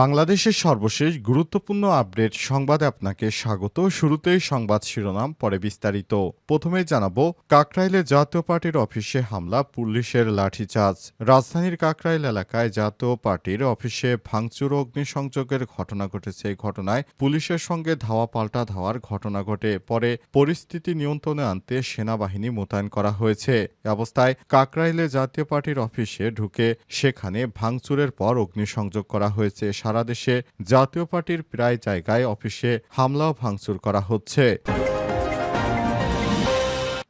বাংলাদেশের সর্বশেষ গুরুত্বপূর্ণ আপডেট সংবাদে আপনাকে স্বাগত। শুরুতেই সংবাদ শিরোনাম, পরে বিস্তারিত। প্রথমে জানাব, কাকরাইলে জাতীয় পার্টির অফিসে হামলা, পুলিশের লাঠিচার্জ। রাজধানীর কাকরাইল এলাকায় জাতীয় পার্টির অফিসে ভাঙচুর অগ্নিসংযোগের ঘটনা ঘটেছে। এই ঘটনায় পুলিশের সঙ্গে ধাওয়া পাল্টা ধাওয়ার ঘটনা ঘটে। পরে পরিস্থিতি নিয়ন্ত্রণে আনতে সেনাবাহিনী মোতায়েন করা হয়েছে। অবস্থায় কাকরাইলে জাতীয় পার্টির অফিসে ঢুকে সেখানে ভাঙচুরের পর অগ্নিসংযোগ করা হয়েছে। সারা দেশে জাতীয় পার্টির প্রায় জায়গায় অফিসে হামলা ও ভাঙচুর করা হচ্ছে।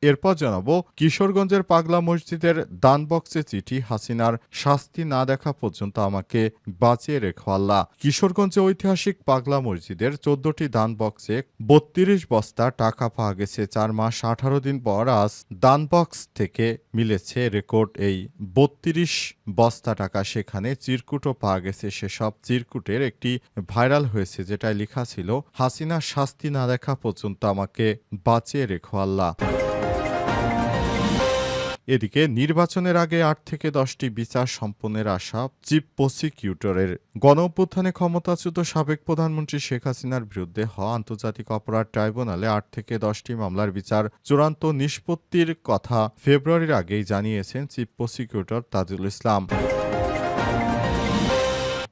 এরপর জানাব, কিশোরগঞ্জের পাগলা মসজিদের দান বক্সে চিঠি হাসিনার শাস্তি না দেখা পর্যন্ত আমাকে বাঁচিয়ে রেখো আল্লাহ। কিশোরগঞ্জে ঐতিহাসিক পাগলা মসজিদের চোদ্দটি দান বক্সে বত্রিশ বস্তা টাকা পাওয়া গেছে। চার মাস আঠারো দিন পর আজ দান বক্স থেকে মিলেছে রেকর্ড। এই বত্রিশ বস্তা টাকা সেখানে চিরকুটও পাওয়া গেছে। সেসব চিরকুটের একটি ভাইরাল হয়েছে, যেটায় লেখা ছিল, হাসিনা শাস্তি না দেখা পর্যন্ত আমাকে বাঁচিয়ে রেখো আল্লাহ। এদিকে নির্বাচনের আগে আট থেকে দশটি বিচার সম্পন্নের আশা চিফ প্রসিকিউটরের। গণ অভ্যুত্থানে ক্ষমতাচ্যুত সাবেক প্রধানমন্ত্রী শেখ হাসিনার বিরুদ্ধে হওয়া আন্তর্জাতিক অপরাধ ট্রাইব্যুনালে আট থেকে দশটি মামলার বিচার চূড়ান্ত নিষ্পত্তির কথা ফেব্রুয়ারির আগেই জানিয়েছেন চিফ প্রসিকিউটর তাজুল ইসলাম।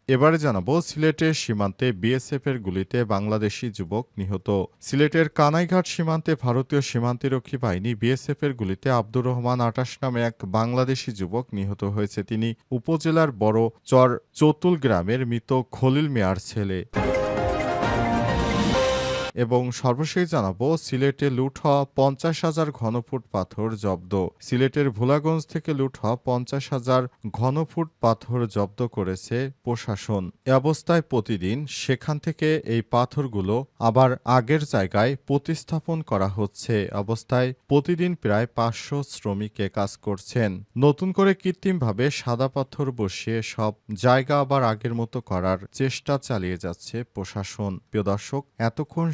এবারে জানাব, সিলেটের সীমান্তে বিএসএফ এর গুলিতে বাংলাদেশি যুবক নিহত। সিলেটের কানাইঘাট সীমান্তে ভারতীয় সীমান্তরক্ষী বাহিনী বিএসএফ এর গুলিতে আব্দুর রহমান আটাশ নামে এক বাংলাদেশি যুবক নিহত হয়েছে। তিনি উপজেলার বড় চর চতুল গ্রামের মৃত খলিল মেয়ার ছেলে। এবং সর্বশেষ জানাব, সিলেটে লুট হওয়া পঞ্চাশ হাজার ঘনফুট পাথর জব্দ। সিলেটের ভোলাগঞ্জ থেকে লুট হওয়া পঞ্চাশ হাজার ঘনফুট পাথর জব্দ করেছে প্রশাসন। এ অবস্থায় প্রতিদিন সেখান থেকে এই পাথরগুলো আবার আগের জায়গায় প্রতিস্থাপন করা হচ্ছে। অবস্থায় প্রতিদিন প্রায় পাঁচশো শ্রমিক কাজ করছেন। নতুন করে কৃত্রিমভাবে সাদা পাথর বসিয়ে সব জায়গা আবার আগের মতো করার চেষ্টা চালিয়ে যাচ্ছে প্রশাসন। প্রিয় দর্শক, এতক্ষণ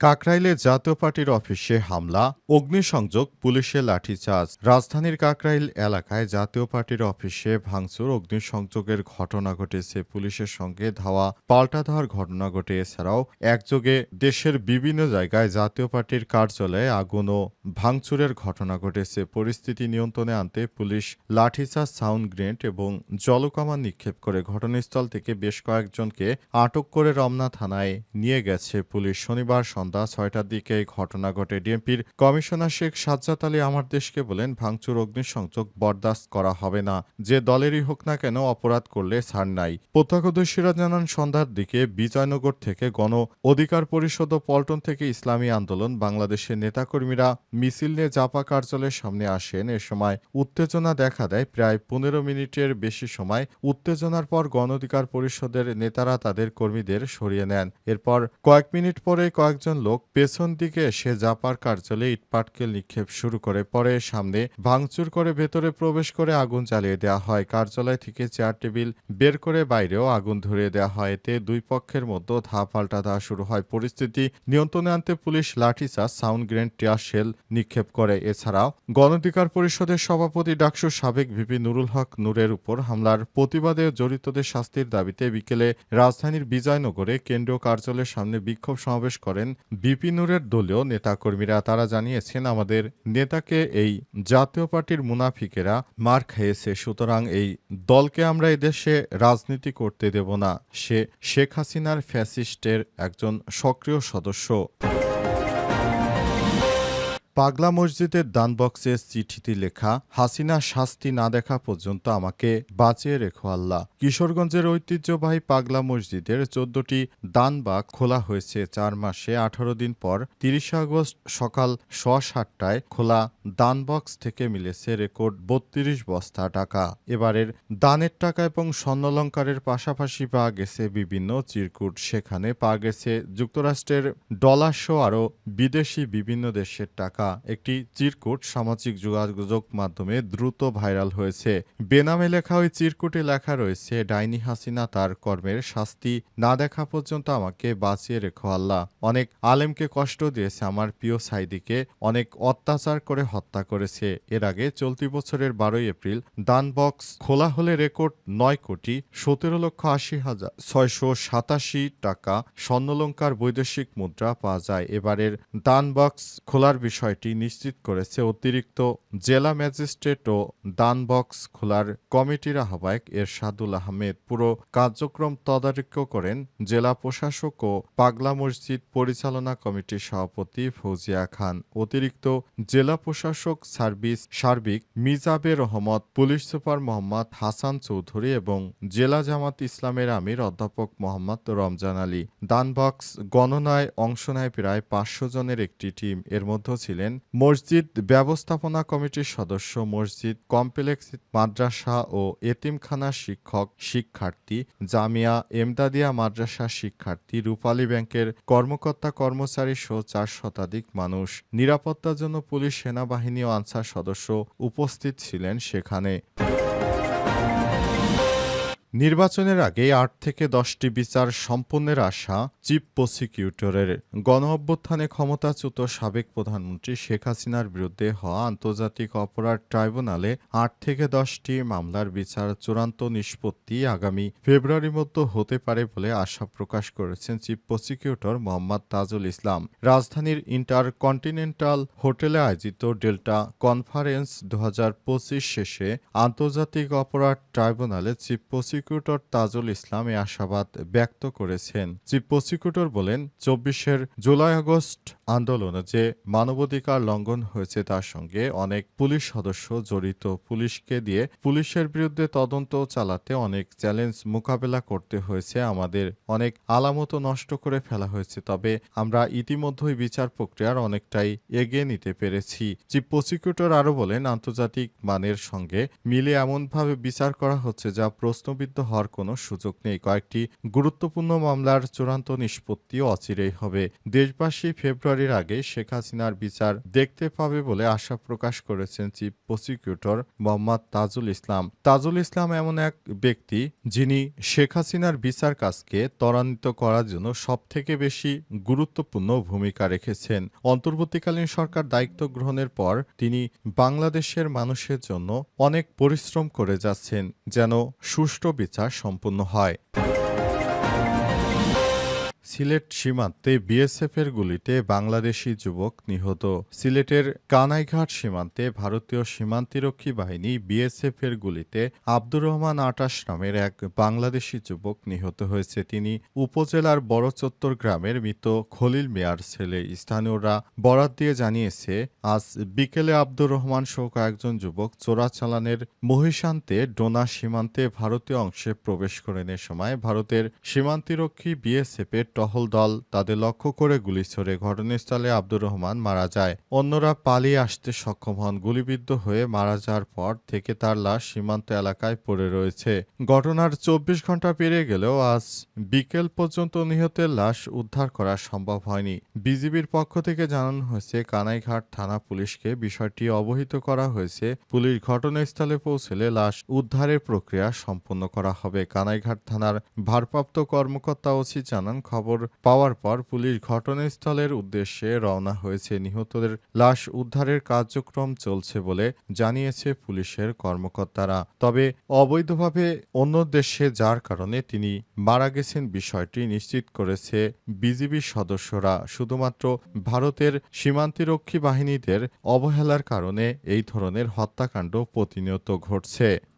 কাকরাইলে জাতীয় পার্টির অফিসে হামলা, অগ্নিসংযোগ, পুলিশের লাঠিচার্জ। রাজধানীর কাকরাইল এলাকায় জাতীয় পার্টির অফিসে ভাঙচুর, অগ্নিসংযোগের ঘটনা ঘটেছে। পুলিশের সঙ্গে ধাওয়া পাল্টা ধাওয়ার ঘটনা ঘটে। এছাড়াও একযোগে দেশের বিভিন্ন জায়গায় জাতীয় পার্টির কার্যালয়ে আগুন ও ভাঙচুরের ঘটনা ঘটেছে। পরিস্থিতি নিয়ন্ত্রণে আনতে পুলিশ লাঠিচার্জ, সাউন্ড গ্রেনেড এবং জলকামান নিক্ষেপ করে ঘটনাস্থল থেকে বেশ কয়েকজনকে আটক করে রমনা থানায় নিয়ে গেছে পুলিশ। শনিবার সন্ধ্যা ছয়টার দিকে এই ঘটনা ঘটে। ডিএমপির কমিশনার শেখ সাজ্জাদ আলী আমার দেশকে বলেন, ভাঙচুর, অগ্নিসংযোগ বরদাস্ত করা হবে না। যে দলেরই হোক না কেন অপরাধ করলে ছাড় নাই। প্রত্যক্ষদর্শীরা জানান, সন্ধ্যার দিকে বিজয়নগর থেকে গণ অধিকার পরিষদ ও পল্টন থেকে ইসলামী আন্দোলন বাংলাদেশের নেতাকর্মীরা মিছিল নিয়ে জাপা কার্যালয়ের সামনে আসেন। এ সময় উত্তেজনা দেখা দেয়। প্রায় পনেরো মিনিটের বেশি সময় উত্তেজনার পর গণ অধিকার পরিষদের নেতারা তাদের কর্মীদের সরিয়ে নেন। এরপর কয়েক মিনিট পরে কয়েকজন লোক পেছন দিকে এসে জাপার কার্যালয়ে ইটপাটকেল নিক্ষেপ শুরু করে। পরে সামনে ভাঙচুর করে ভেতরে প্রবেশ করে আগুন জ্বালিয়ে দেওয়া হয়। কার্যালয় থেকে চেয়ার টেবিল বের করে বাইরেও আগুন ধরিয়ে দেওয়া হয়। এতে দুই পক্ষের মধ্যে ধা পাল্টা দেওয়া শুরু হয়। পরিস্থিতি নিয়ন্ত্রণে আনতে police lathicharge, sound grenade, tear shell নিক্ষেপ করে। এছাড়াও গণধিকার পরিষদের সভাপতি ডাকসুর সাবেক ভিপি নুরুল হক নূরের উপর হামলার প্রতিবাদে জড়িতদের শাস্তির দাবিতে বিকেলে রাজধানীর বিজয়নগরে কেন্দ্রীয় কার্যালয়ের সামনে বিক্ষোভ সমাবেশ করেন বিপি নুরের দলীয় নেতাকর্মীরা তারা জানিয়েছেন, আমাদের নেতাকে এই জাতীয় পার্টির মুনাফিকেরা মার খেয়েছে, সুতরাং এই দলকে আমরা এদেশে রাজনীতি করতে দেব না। সে শেখ হাসিনার ফ্যাসিস্টের একজন সক্রিয় সদস্য। পাগলা মসজিদের দান বক্সে চিঠিতে লেখা, হাসিনা শাস্তি না দেখা পর্যন্ত আমাকে বাঁচিয়ে রেখো আল্লাহ। কিশোরগঞ্জের ঐতিহ্যবাহী পাগলা মসজিদের চোদ্দটি দান বাগ খোলা হয়েছে চার মাসে আঠারো দিন পর। তিরিশে আগস্ট সকাল স সাতটায় খোলা দান বক্স থেকে মিলেছে রেকর্ড বত্রিশ বস্তা টাকা। এবারের দানের টাকা এবং স্বর্ণলঙ্কারের পাশাপাশি পাওয়া গেছে বিভিন্ন চিরকুট। সেখানে পাওয়া গেছে যুক্তরাষ্ট্রের ডলার সহ আরও বিদেশি বিভিন্ন দেশের টাকা। একটি চিরকুট সামাজিক যোগাযোগ মাধ্যমে দ্রুত ভাইরাল হয়েছে। বেনামে লেখা ওই চিরকুটে লেখা রয়েছে, ডাইনি হাসিনা তার কর্মের শাস্তি না দেখা পর্যন্ত আমাকে বাঁচিয়ে রেখো আল্লাহ। অনেক আলেমকে কষ্ট দিয়েছে, আমার প্রিয় সাইদিকে অনেক অত্যাচার করে হত্যা করেছে। এর আগে চলতি বছরের বারোই এপ্রিল দান বক্স খোলা হলে রেকর্ড নয় কোটি সতেরো লক্ষ আশি হাজার ছয়শো সাতাশি টাকা স্বর্ণলঙ্কার বৈদেশিক মুদ্রা পাওয়া যায়। এবারের দান বক্স খোলার বিষয়টি নিশ্চিত করেছে অতিরিক্ত জেলা ম্যাজিস্ট্রেট ও দান বক্স খোলার কমিটির আহ্বায়ক এরশাদুল আহমেদ। পুরো কার্যক্রম তদারকি করেন জেলা প্রশাসক ও পাগলা মসজিদ পরিচালনা কমিটির সভাপতি ফৌজিয়া খান। অতিরিক্ত জেলা প্রশাসক সার্ভিস সার্বিক মিজাবে রহমত, পুলিশ সুপার মোহাম্মদ হাসান চৌধুরী এবং জেলা জামাত ইসলামের আমির অধ্যাপক মোহাম্মদ রমজান আলী। দানবক্স গণনায় অংশ নেয় প্রায় পাঁচশো জনের একটি টিম। এর মধ্যে ছিলেন মসজিদ ব্যবস্থাপনা কমিটির সদস্য মসজিদ কমপ্লেক্স, মাদ্রাসা ও এতিমখানা শিক্ষক, শিক্ষার্থী, জামিয়া এমদাদিয়া মাদ্রাসা শিক্ষার্থী, রূপালী ব্যাংকের কর্মকর্তা কর্মচারী সহ চার শতাধিক মানুষ। নিরাপত্তার জন্য পুলিশ, সেনাবাহিনী ও আনসার সদস্য উপস্থিত ছিলেন সেখানে। নির্বাচনের আগে আট থেকে দশটি বিচার সম্পন্নের আশা চিফ প্রসিকিউটরের গণ অভ্যুত্থানে ক্ষমতাচ্যুত সাবেক প্রধানমন্ত্রী শেখ হাসিনার বিরুদ্ধে হওয়া আন্তর্জাতিক অপরাধ ট্রাইব্যুনালে আট থেকে দশটি মামলার বিচার চূড়ান্ত নিষ্পত্তি আগামী ফেব্রুয়ারির মধ্যে হতে পারে বলে আশা প্রকাশ করেছেন চিফ প্রসিকিউটর মোহাম্মদ তাজুল ইসলাম। রাজধানীর ইন্টার কন্টিনেন্টাল হোটেলে আয়োজিত ডেল্টা কনফারেন্স দু হাজার পঁচিশ শেষে আন্তর্জাতিক অপরাধ ট্রাইব্যুনালে চিফ তাজুল ইসলাম এ আশাবাদ ব্যক্ত করেছেন। চিফ প্রসিকিউটর বলেন, চব্বিশের জুলাই আগস্ট আন্দোলনে যে মানবাধিকার লঙ্ঘন হয়েছে তার সঙ্গে অনেক পুলিশ সদস্য জড়িত পুলিশকে দিয়ে পুলিশের বিরুদ্ধে তদন্ত চালাতে অনেক চ্যালেঞ্জ মোকাবেলা করতে হয়েছে। আমাদের অনেক আলামত নষ্ট করে ফেলা হয়েছে, তবে আমরা ইতিমধ্যেই বিচার প্রক্রিয়ার অনেকটাই এগিয়ে নিতে পেরেছি। চিফ প্রসিকিউটর আরও বলেন, আন্তর্জাতিক মানের সঙ্গে মিলে এমনভাবে বিচার করা হচ্ছে যা প্রশ্নবিদ্ধ হওয়ার কোনো সুযোগ নেই। কয়েকটি গুরুত্বপূর্ণ মামলার চূড়ান্ত নিষ্পত্তিও অচিরেই হবে। দেশবাসী ফেব্রুয়ারির আগে শেখ হাসিনার বিচার দেখতে পাবে বলে আশা প্রকাশ করেছেন চিফ প্রসিকিউটর মোহাম্মদ তাজুল ইসলাম। তাজুল ইসলাম এমন এক ব্যক্তি যিনি শেখ হাসিনার বিচার কাজকে ত্বরান্বিত করার জন্য সবথেকে বেশি গুরুত্বপূর্ণ ভূমিকা রেখেছেন। অন্তর্বর্তীকালীন সরকার দায়িত্ব গ্রহণের পর তিনি বাংলাদেশের মানুষের জন্য অনেক পরিশ্রম করে যাচ্ছেন, যেন সুষ্ঠু বিচার সম্পন্ন হয়। সিলেট সীমান্তে বিএসএফের গুলিতে বাংলাদেশি যুবক নিহত। সিলেটের কানাইঘাট সীমান্তে ভারতীয় সীমান্তিরক্ষী বাহিনী বিএসএফের গুলিতে আব্দুর রহমান আটাশ নামের এক বাংলাদেশি যুবক নিহত হয়েছে। তিনি উপজেলার বড়চত্বর গ্রামের মৃত খলিল মিয়ার ছেলে। স্থানীয়রা বরাত দিয়ে জানিয়েছে, আজ বিকেলে আব্দুর রহমান সহ কয়েকজন যুবক চোরাচালানের মহিষান্তে ডোনা সীমান্তে ভারতীয় অংশে প্রবেশ করেন। এ সময় ভারতের সীমান্তিরক্ষী বিএসএফের টহল দল তাদের লক্ষ্য করে গুলি ছোড়ে ঘটনাস্থলে আব্দুর রহমান মারা যায়। অন্যরা পালিয়ে আসতে সক্ষম হন। গুলিবিদ্ধ হয়ে মারা যাওয়ার পর থেকে তার লাশ সীমান্ত এলাকায় পড়ে রয়েছে। ঘটনার চব্বিশ ঘণ্টা পেরিয়ে গেলেও আজ বিকেল পর্যন্ত নিহতের লাশ উদ্ধার করা সম্ভব হয়নি। বিজিবির পক্ষ থেকে জানানো হয়েছে, কানাইঘাট থানা পুলিশকে বিষয়টি অবহিত করা হয়েছে। পুলিশ ঘটনাস্থলে পৌঁছলে লাশ উদ্ধারের প্রক্রিয়া সম্পন্ন করা হবে। কানাইঘাট থানার ভারপ্রাপ্ত কর্মকর্তা ওসি জানান, খবর পাওয়ার পর পুলিশ ঘটনাস্থলের উদ্দেশ্যে রওনা হয়েছে। নিহতদের লাশ উদ্ধারের কার্যক্রম চলছে বলে জানিয়েছে পুলিশের কর্মকর্তারা। তবে অবৈধভাবে অন্য দেশে যার কারণে তিনি মারা গেছেন বিষয়টি নিশ্চিত করেছে বিজিবি সদস্যরা। শুধুমাত্র ভারতের সীমান্তিরক্ষী বাহিনীদের অবহেলার কারণে এই ধরনের হত্যাকাণ্ড প্রতিনিয়ত ঘটছে।